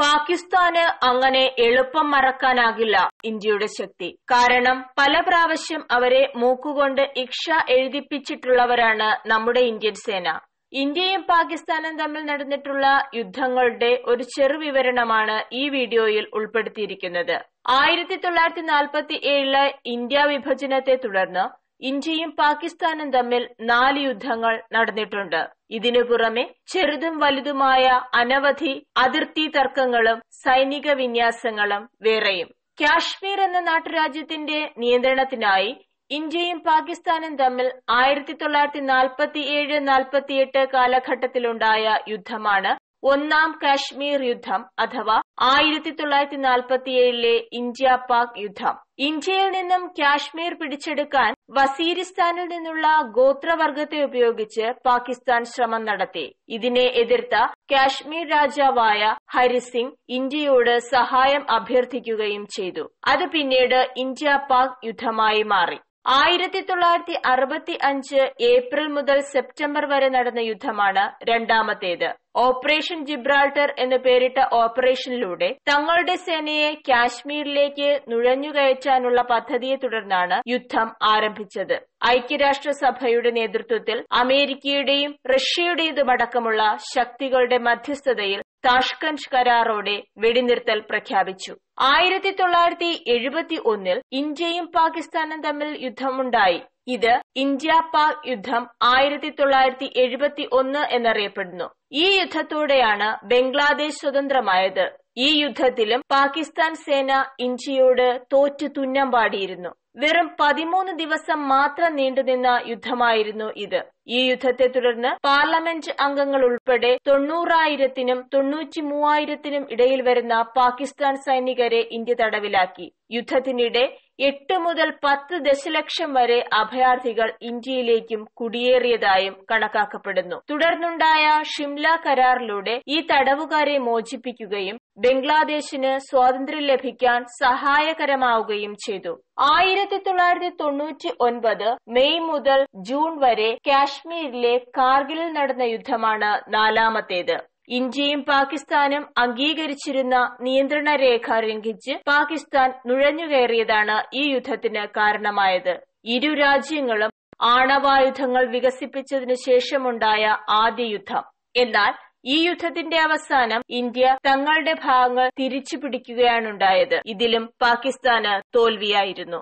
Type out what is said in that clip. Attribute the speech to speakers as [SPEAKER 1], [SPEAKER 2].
[SPEAKER 1] പാകിസ്ഥാന് അങ്ങനെ എളുപ്പം മറക്കാനാകില്ല ഇന്ത്യയുടെ ശക്തി. കാരണം പല പ്രാവശ്യം അവരെ മൂക്കുകൊണ്ട് ഇക്ഷ എഴുതിപ്പിച്ചിട്ടുള്ളവരാണ് നമ്മുടെ ഇന്ത്യൻ സേന. ഇന്ത്യയും പാകിസ്ഥാനും തമ്മിൽ നടന്നിട്ടുള്ള യുദ്ധങ്ങളുടെ ഒരു ചെറുവിവരണമാണ് ഈ വീഡിയോയിൽ ഉൾപ്പെടുത്തിയിരിക്കുന്നത്. ആയിരത്തി തൊള്ളായിരത്തി നാൽപ്പത്തി ഏഴിലെ ഇന്ത്യ വിഭജനത്തെ തുടർന്ന് ഇന്ത്യയും പാകിസ്ഥാനും തമ്മിൽ നാല് യുദ്ധങ്ങൾ നടന്നിട്ടുണ്ട്. ഇതിനു പുറമെ ചെറുതും വലുതുമായ അനവധി അതിർത്തി തർക്കങ്ങളും സൈനിക വിന്യാസങ്ങളും വേറെയും. കാശ്മീർ എന്ന നാട്ടുരാജ്യത്തിന്റെ നിയന്ത്രണത്തിനായി ഇന്ത്യയും പാകിസ്ഥാനും തമ്മിൽ ആയിരത്തി തൊള്ളായിരത്തി നാൽപ്പത്തി ഏഴ് നാൽപ്പത്തിയെട്ട് കാലഘട്ടത്തിലുണ്ടായ യുദ്ധമാണ് ഒന്നാം കാശ്മീർ യുദ്ധം അഥവാ ആയിരത്തി തൊള്ളായിരത്തി നാൽപ്പത്തിയേഴിലെ ഇന്ത്യ പാക് യുദ്ധം. ഇന്ത്യയിൽ നിന്നും കാശ്മീർ പിടിച്ചെടുക്കാൻ വസീരിസ്ഥാനിൽ നിന്നുള്ള ഗോത്രവർഗത്തെ ഉപയോഗിച്ച് പാകിസ്ഥാൻ ശ്രമം നടത്തി. ഇതിനെ എതിർത്ത കാശ്മീർ രാജാവായ ഹരിസിംഗ് ഇന്ത്യയോട് സഹായം അഭ്യർത്ഥിക്കുകയും ചെയ്തു. അത് പിന്നീട് ഇന്ത്യ പാക് യുദ്ധമായി മാറി. ആയിരത്തി തൊള്ളായിരത്തി അറുപത്തി അഞ്ച് ഏപ്രിൽ മുതൽ സെപ്റ്റംബർ വരെ നടന്ന യുദ്ധമാണ് രണ്ടാമത്തേത്. ഓപ്പറേഷൻ ജിബ്രാൾട്ടർ എന്ന് പേരിട്ട ഓപ്പറേഷനിലൂടെ തങ്ങളുടെ സേനയെ കാശ്മീരിലേക്ക് നുഴഞ്ഞുകയറ്റാനുള്ള പദ്ധതിയെ തുടർന്നാണ് യുദ്ധം ആരംഭിച്ചത്. ഐക്യരാഷ്ട്രസഭയുടെ നേതൃത്വത്തിൽ അമേരിക്കയുടെയും റഷ്യയുടേതുമടക്കമുള്ള ശക്തികളുടെ മധ്യസ്ഥതയിൽ താഷ്കന്റ് കരാറോടെ വെടിനിർത്തൽ പ്രഖ്യാപിച്ചു. ആയിരത്തി തൊള്ളായിരത്തി എഴുപത്തി ഒന്നിൽ ഇന്ത്യയും പാകിസ്ഥാനും തമ്മിൽ യുദ്ധമുണ്ടായി. ഇത് ഇന്ത്യ പാക് യുദ്ധം ആയിരത്തി തൊള്ളായിരത്തി എഴുപത്തി ഒന്ന് എന്നറിയപ്പെടുന്നു. ഈ യുദ്ധത്തോടെയാണ് ബംഗ്ലാദേശ് സ്വതന്ത്രമായത്. ഈ യുദ്ധത്തിലും പാകിസ്ഥാൻ സേന ഇന്ത്യയോട് തോറ്റു തുന്നം പാടിയിരുന്നു വെറും പതിമൂന്ന് ദിവസം മാത്രം നീണ്ടുനിന്ന യുദ്ധമായിരുന്നു ഇത്. ഈ യുദ്ധത്തെ തുടർന്ന് പാർലമെന്റ് അംഗങ്ങൾ ഉൾപ്പെടെ തൊണ്ണൂറായിരത്തിനും തൊണ്ണൂറ്റി മൂവായിരത്തിനും ഇടയിൽ വരുന്ന പാകിസ്ഥാൻ സൈനികരെ ഇന്ത്യ തടവിലാക്കി. യുദ്ധത്തിനിടെ എട്ട് മുതൽ പത്ത് ദശലക്ഷം വരെ അഭയാർത്ഥികൾ ഇന്ത്യയിലേക്കും കുടിയേറിയതായും കണക്കാക്കപ്പെടുന്നു. തുടർന്നുണ്ടായ ഷിംല കരാറിലൂടെ ഈ തടവുകാരെ മോചിപ്പിക്കുകയും ബംഗ്ലാദേശിന് സ്വാതന്ത്ര്യം ലഭിക്കാൻ സഹായകരമാവുകയും ചെയ്തു. ആയിരത്തി തൊള്ളായിരത്തി തൊണ്ണൂറ്റി ഒൻപത് മെയ് മുതൽ ജൂൺ വരെ കാശ്മീരിലെ കാർഗിലിൽ നടന്ന യുദ്ധമാണ് നാലാമത്തേത്. ഇന്ത്യയും പാകിസ്ഥാനും അംഗീകരിച്ചിരുന്ന നിയന്ത്രണ രേഖ ലംഘിച്ച് പാകിസ്ഥാൻ നുഴഞ്ഞുകയറിയതാണ് ഈ യുദ്ധത്തിന് കാരണമായത്. ഇരു രാജ്യങ്ങളും ആണവായുധങ്ങൾ വികസിപ്പിച്ചതിനു ശേഷമുണ്ടായ ആദ്യ യുദ്ധം. എന്നാൽ ഈ യുദ്ധത്തിന്റെ അവസാനം ഇന്ത്യ തങ്ങളുടെ ഭാഗങ്ങൾ തിരിച്ചു പിടിക്കുകയാണുണ്ടായത് ഇതിലും പാകിസ്ഥാന് തോൽവിയായിരുന്നു.